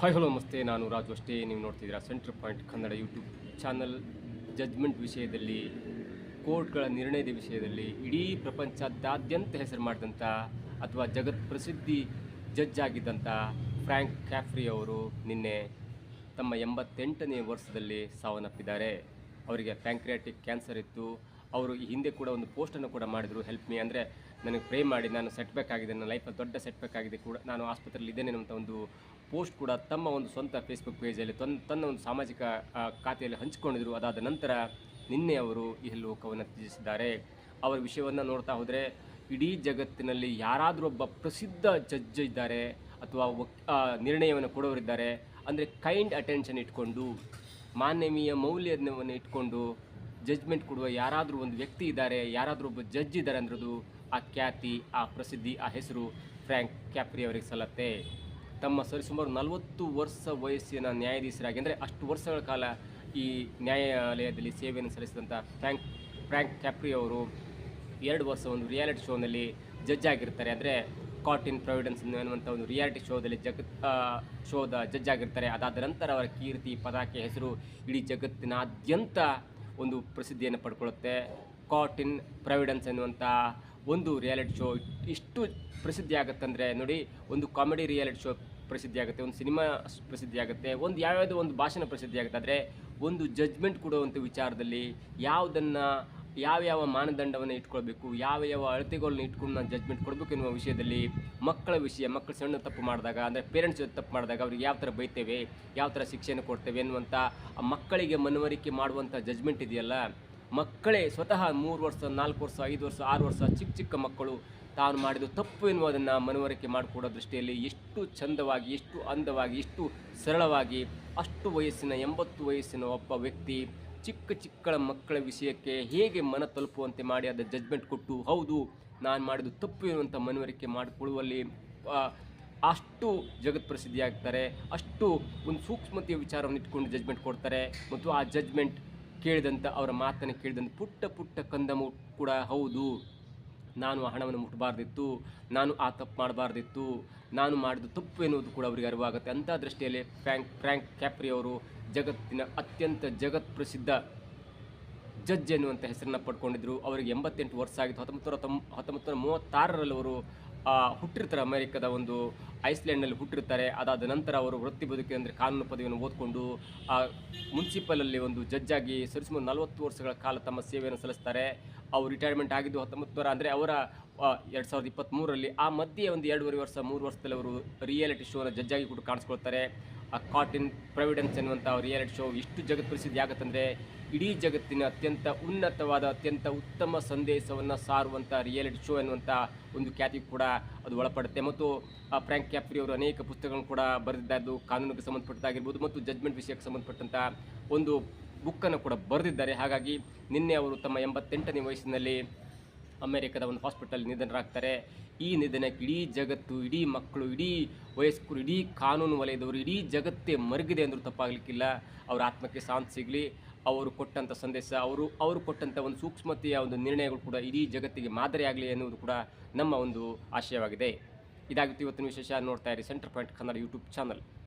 Hi hello ನಮಸ್ತೆ. ನಾನು ರಾಜು ಅಷ್ಟೇ ನೀವು ನೋಡ್ತಿದ್ದೀರಾ centre point Kannada YouTube channel. Judgement ವಿಷಯದಲ್ಲಿ, ಕೋರ್ಟ್ಗಳ ನಿರ್ಣಯದ ವಿಷಯದಲ್ಲಿ, ಇಡೀ ಪ್ರಪಂಚದಾದ್ಯಂತ ಹೆಸರು ಮಾಡಿದಂಥ ಅಥವಾ ಜಗತ್ ಪ್ರಸಿದ್ಧಿ ಜಡ್ಜ್ ಆಗಿದ್ದಂಥ ಫ್ರ್ಯಾಂಕ್ ಕ್ಯಾಫ್ರಿ ಅವರು ನಿನ್ನೆ ತಮ್ಮ ಎಂಬತ್ತೆಂಟನೇ ವರ್ಷದಲ್ಲಿ ಸಾವನ್ನಪ್ಪಿದ್ದಾರೆ. ಅವರಿಗೆ ಪ್ಯಾಂಕ್ರಿಯಾಟಿಕ್ ಕ್ಯಾನ್ಸರ್ ಇತ್ತು. ಅವರು ಈ ಹಿಂದೆ ಕೂಡ ಒಂದು ಪೋಸ್ಟನ್ನು ಕೂಡ ಮಾಡಿದರು ಹೆಲ್ಪ್ ಮೀ ಅಂದರೆ ನನಗೆ ಪ್ರೇ ಮಾಡಿ, ನಾನು ಸೆಟ್ ಬ್ಯಾಕ್ ಆಗಿದೆ, ನನ್ನ ಲೈಫಲ್ಲಿ ದೊಡ್ಡ ಸೆಟ್ ಬ್ಯಾಕ್ ಆಗಿದೆ ಕೂಡ ನಾನು ಆಸ್ಪತ್ರೆಯಲ್ಲಿ ಇದ್ದೇನೆ ಅಂತ ಒಂದು ಪೋಸ್ಟ್ ಕೂಡ ತಮ್ಮ ಒಂದು ಸ್ವಂತ ಫೇಸ್ಬುಕ್ ಪೇಜಲ್ಲಿ ತನ್ನ ತನ್ನ ಒಂದು ಸಾಮಾಜಿಕ ಖಾತೆಯಲ್ಲಿ ಹಂಚಿಕೊಂಡಿದ್ರು. ಅದಾದ ನಂತರ ನಿನ್ನೆ ಅವರು ಈ ಲೋಕವನ್ನು ತ್ಯಜಿಸಿದ್ದಾರೆ. ಅವರ ವಿಷಯವನ್ನು ನೋಡ್ತಾ ಹೋದರೆ ಇಡೀ ಜಗತ್ತಿನಲ್ಲಿ ಯಾರಾದರೂ ಒಬ್ಬ ಪ್ರಸಿದ್ಧ ಜಡ್ಜ್ ಇದ್ದಾರೆ ಅಥವಾ ನಿರ್ಣಯವನ್ನು ಕೊಡೋರಿದ್ದಾರೆ. ಅಂದರೆ ಕೈಂಡ್ ಅಟೆನ್ಷನ್ ಇಟ್ಕೊಂಡು ಮಾನವೀಯ ಮೌಲ್ಯವನ್ನು ಇಟ್ಕೊಂಡು ಜಜ್ಮೆಂಟ್ ಕೊಡುವ ಯಾರಾದರೂ ಒಂದು ವ್ಯಕ್ತಿ ಇದ್ದಾರೆ, ಯಾರಾದರೂ ಒಬ್ಬ ಜಡ್ಜ್ ಇದ್ದಾರೆ ಅಂದ್ರದು ಆ ಖ್ಯಾತಿ, ಆ ಪ್ರಸಿದ್ಧಿ, ಆ ಹೆಸರು ಫ್ರ್ಯಾಂಕ್ ಕ್ಯಾಪ್ರಿ ಅವರಿಗೆ ಸಲ್ಲತ್ತೆ. ತಮ್ಮ ಸರಿಸುಮಾರು ನಲವತ್ತು ವರ್ಷ ವಯಸ್ಸಿನ ನ್ಯಾಯಾಧೀಶರಾಗಿ, ಅಂದರೆ ಅಷ್ಟು ವರ್ಷಗಳ ಕಾಲ ಈ ನ್ಯಾಯಾಲಯದಲ್ಲಿ ಸೇವೆಯನ್ನು ಸಲ್ಲಿಸಿದಂಥ ಫ್ರ್ಯಾಂಕ್ ಫ್ರ್ಯಾಂಕ್ ಕ್ಯಾಪ್ರಿ ಅವರು ಎರಡು ವರ್ಷ ಒಂದು ರಿಯಾಲಿಟಿ ಶೋನಲ್ಲಿ ಜಡ್ಜ್ ಆಗಿರ್ತಾರೆ. ಅಂದರೆ ಕಾಟ್ ಇನ್ ಪ್ರಾವಿಡೆನ್ಸ್ ಅನ್ನುವಂಥ ಒಂದು ರಿಯಾಲಿಟಿ ಶೋದಲ್ಲಿ ಜಗತ್ ಶೋದ ಜಡ್ಜ್ ಆಗಿರ್ತಾರೆ. ಅದಾದ ನಂತರ ಅವರ ಕೀರ್ತಿ ಪದಾಕೆ ಹೆಸರು ಇಡೀ ಜಗತ್ತಿನಾದ್ಯಂತ ಒಂದು ಪ್ರಸಿದ್ಧಿಯನ್ನು ಪಡ್ಕೊಳ್ಳುತ್ತೆ. ಕಾಟ್ ಇನ್ ಪ್ರಾವಿಡೆನ್ಸ್ ಎನ್ನುವಂಥ ಒಂದು ರಿಯಾಲಿಟಿ ಶೋ ಇಷ್ಟು ಪ್ರಸಿದ್ಧಿ ಆಗುತ್ತಂದರೆ ನೋಡಿ, ಒಂದು ಕಾಮಿಡಿ ರಿಯಾಲಿಟಿ ಶೋ ಪ್ರಸಿದ್ಧಿ ಆಗುತ್ತೆ, ಒಂದು ಸಿನಿಮಾ ಪ್ರಸಿದ್ಧಿ ಆಗುತ್ತೆ, ಒಂದು ಯಾವ್ಯಾವುದೋ ಒಂದು ಭಾಷಣ ಪ್ರಸಿದ್ಧಿ ಆಗುತ್ತೆ. ಆದರೆ ಒಂದು ಜಜ್ಮೆಂಟ್ ಕೊಡುವಂಥ ವಿಚಾರದಲ್ಲಿ ಯಾವುದನ್ನು ಯಾವ್ಯಾವ ಮಾನದಂಡವನ್ನು ಇಟ್ಕೊಳ್ಬೇಕು, ಯಾವ ಯಾವ ಅಳತೆಗಳನ್ನ ಇಟ್ಕೊಂಡು ನಾನು ಜಜ್ಮೆಂಟ್ ಕೊಡಬೇಕು ಎನ್ನುವ ವಿಷಯದಲ್ಲಿ ಮಕ್ಕಳ ವಿಷಯ, ಮಕ್ಕಳು ಸಣ್ಣ ತಪ್ಪು ಮಾಡಿದಾಗ, ಅಂದರೆ ಪೇರೆಂಟ್ಸ್ ತಪ್ಪು ಮಾಡಿದಾಗ ಅವ್ರಿಗೆ ಯಾವ ಥರ ಬೈತೇವೆ, ಯಾವ ಥರ ಶಿಕ್ಷೆಯನ್ನು ಕೊಡ್ತೇವೆ ಎನ್ನುವಂಥ ಮಕ್ಕಳಿಗೆ ಮನವರಿಕೆ ಮಾಡುವಂಥ ಜಜ್ಮೆಂಟ್ ಇದೆಯಲ್ಲ, ಮಕ್ಕಳೇ ಸ್ವತಃ ಮೂರು ವರ್ಷ, ನಾಲ್ಕು ವರ್ಷ, ಐದು ವರ್ಷ, ಆರು ವರ್ಷ ಚಿಕ್ಕ ಚಿಕ್ಕ ಮಕ್ಕಳು ತಾನು ಮಾಡಿದ ತಪ್ಪು ಎನ್ನುವುದನ್ನು ಮನವರಿಕೆ ಮಾಡಿಕೊಡೋ ದೃಷ್ಟಿಯಲ್ಲಿ ಎಷ್ಟು ಚಂದವಾಗಿ, ಎಷ್ಟು ಅಂದವಾಗಿ, ಎಷ್ಟು ಸರಳವಾಗಿ, ಅಷ್ಟು ವಯಸ್ಸಿನ, ಎಂಬತ್ತು ವಯಸ್ಸಿನ ಒಬ್ಬ ವ್ಯಕ್ತಿ ಚಿಕ್ಕ ಚಿಕ್ಕ ಮಕ್ಕಳ ವಿಷಯಕ್ಕೆ ಹೇಗೆ ಮನ ತಲುಪುವಂತೆ ಮಾಡಿ ಅದರ ಜಜ್ಮೆಂಟ್ ಕೊಟ್ಟು, ಹೌದು, ನಾನು ಮಾಡಿದ ತಪ್ಪು ಇರುವಂಥ ಮನವರಿಕೆ ಮಾಡಿಕೊಳ್ಳುವಲ್ಲಿ ಅಷ್ಟು ಜಗತ್ ಪ್ರಸಿದ್ಧಿಯಾಗ್ತಾರೆ ಅಷ್ಟು ಒಂದು ಸೂಕ್ಷ್ಮತೆಯ ವಿಚಾರವನ್ನು ಇಟ್ಕೊಂಡು ಜಜ್ಮೆಂಟ್ ಕೊಡ್ತಾರೆ, ಮತ್ತು ಆ ಜಜ್ಮೆಂಟ್ ಕೇಳಿದಂಥ ಅವರ ಮಾತನ್ನು ಕೇಳಿದಂಥ ಪುಟ್ಟ ಪುಟ್ಟ ಕಂದಮು ಕೂಡ ಹೌದು. ನಾನು ಆ ಹಣವನ್ನು ಮುಟ್ಟಬಾರ್ದಿತ್ತು ನಾನು ಆ ತಪ್ಪು ಮಾಡಬಾರ್ದಿತ್ತು, ನಾನು ಮಾಡಿದ ತಪ್ಪು ಎನ್ನುವುದು ಕೂಡ ಅವರಿಗೆ ಅರಿವಾಗುತ್ತೆ. ಅಂಥ ದೃಷ್ಟಿಯಲ್ಲಿ ಫ್ರ್ಯಾಂಕ್ ಫ್ರ್ಯಾಂಕ್ ಕ್ಯಾಪ್ರಿ ಅವರು ಜಗತ್ತಿನ ಅತ್ಯಂತ ಜಗತ್ ಪ್ರಸಿದ್ಧ ಜಡ್ಜ್ ಎನ್ನುವಂಥ ಹೆಸರನ್ನು ಪಡ್ಕೊಂಡಿದ್ದರು ಅವರಿಗೆ ಎಂಬತ್ತೆಂಟು ವರ್ಷ ಆಗಿತ್ತು. ಹತ್ತೊಂಬತ್ತು ನೂರ ತೊಂಬ ಹತ್ತೊಂಬತ್ತು ನೂರ ಮೂವತ್ತಾರರಲ್ಲಿ ಅವರು ಹುಟ್ಟಿರ್ತಾರೆ ಅಮೆರಿಕದ ಒಂದು ಐಸ್ಲ್ಯಾಂಡ್ನಲ್ಲಿ ಹುಟ್ಟಿರ್ತಾರೆ ಅದಾದ ನಂತರ ಅವರು ವೃತ್ತಿ ಬದುಕಿ ಅಂದರೆ ಕಾನೂನು ಪದವಿಯನ್ನು ಓದಿಕೊಂಡು, ಆ ಮುನ್ಸಿಪಲಲ್ಲಿ ಒಂದು ಜಡ್ಜ್ ಆಗಿ ಸರಿಸುಮಾರು ನಲವತ್ತು ವರ್ಷಗಳ ಕಾಲ ತಮ್ಮ ಸೇವೆಯನ್ನು ಸಲ್ಲಿಸ್ತಾರೆ. ಅವರು ರಿಟೈರ್ಮೆಂಟ್ ಆಗಿದ್ದು ಹತ್ತೊಂಬತ್ತು ನೂರ ಅಂದರೆ ಅವರ ಎರಡು ಸಾವಿರದ ಇಪ್ಪತ್ತ್ಮೂರರಲ್ಲಿ ಆ ಮಧ್ಯೆ ಒಂದು ಎರಡೂವರೆ ವರ್ಷ, ಮೂರು ವರ್ಷದಲ್ಲಿ ಅವರು ರಿಯಾಲಿಟಿ ಶೋನ ಜಡ್ಜಾಗಿ ಕೂಡ ಕಾಣಿಸ್ಕೊಳ್ತಾರೆ. ಆ ಕಾಟ್ ಇನ್ ಪ್ರಾವಿಡೆನ್ಸ್ ಎನ್ನುವಂಥ ರಿಯಾಲಿಟಿ ಶೋ ಇಷ್ಟು ಜಗತ್ ಪ್ರಸಿದ್ಧಿ ಆಗುತ್ತಂದರೆ ಇಡೀ ಜಗತ್ತಿನ ಅತ್ಯಂತ ಉನ್ನತವಾದ, ಅತ್ಯಂತ ಉತ್ತಮ ಸಂದೇಶವನ್ನು ಸಾರುವಂಥ ರಿಯಾಲಿಟಿ ಶೋ ಎನ್ನುವಂಥ ಒಂದು ಖ್ಯಾತಿ ಕೂಡ ಅದು ಒಳಪಡುತ್ತೆ. ಮತ್ತು ಫ್ರ್ಯಾಂಕ್ ಕ್ಯಾಪ್ರಿ ಅವರು ಅನೇಕ ಪುಸ್ತಕಗಳನ್ನು ಕೂಡ ಬರೆದಿದ್ದಾರೆ ಕಾನೂನಿಗೆ ಸಂಬಂಧಪಟ್ಟದ್ದಾಗಿರ್ಬೋದು ಮತ್ತು ಜಜ್ಮೆಂಟ್ ವಿಷಯಕ್ಕೆ ಸಂಬಂಧಪಟ್ಟಂಥ ಒಂದು ಬುಕ್ಕನ್ನು ಕೂಡ ಬರೆದಿದ್ದಾರೆ. ಹಾಗಾಗಿ ನಿನ್ನೆ ಅವರು ತಮ್ಮ ಎಂಬತ್ತೆಂಟನೇ ವಯಸ್ಸಿನಲ್ಲಿ ಅಮೆರಿಕದ ಒಂದು ಹಾಸ್ಪಿಟಲ್ ನಿಧನರಾಗ್ತಾರೆ. ಈ ನಿಧನಕ್ಕೆ ಇಡೀ ಜಗತ್ತು, ಇಡೀ ಮಕ್ಕಳು, ಇಡೀ ವಯಸ್ಕರು, ಇಡೀ ಕಾನೂನು ವಲಯದವರು, ಇಡೀ ಜಗತ್ತೇ ಮರಗಿದೆ ಅಂದರೂ ತಪ್ಪಾಗಲಿಕ್ಕಿಲ್ಲ. ಅವರ ಆತ್ಮಕ್ಕೆ ಶಾಂತಿ ಸಿಗಲಿ. ಅವರು ಕೊಟ್ಟಂಥ ಸಂದೇಶ, ಅವರು ಅವರು ಕೊಟ್ಟಂಥ ಒಂದು ಸೂಕ್ಷ್ಮತೆಯ ಒಂದು ನಿರ್ಣಯಗಳು ಕೂಡ ಇಡೀ ಜಗತ್ತಿಗೆ ಮಾದರಿಯಾಗಲಿ ಎನ್ನುವುದು ಕೂಡ ನಮ್ಮ ಒಂದು ಆಶಯವಾಗಿದೆ. ಇದಾಗಿತ್ತು ಇವತ್ತಿನ ವಿಶೇಷ. ನೋಡ್ತಾ ಇರಿ centre point Kannada YouTube channel.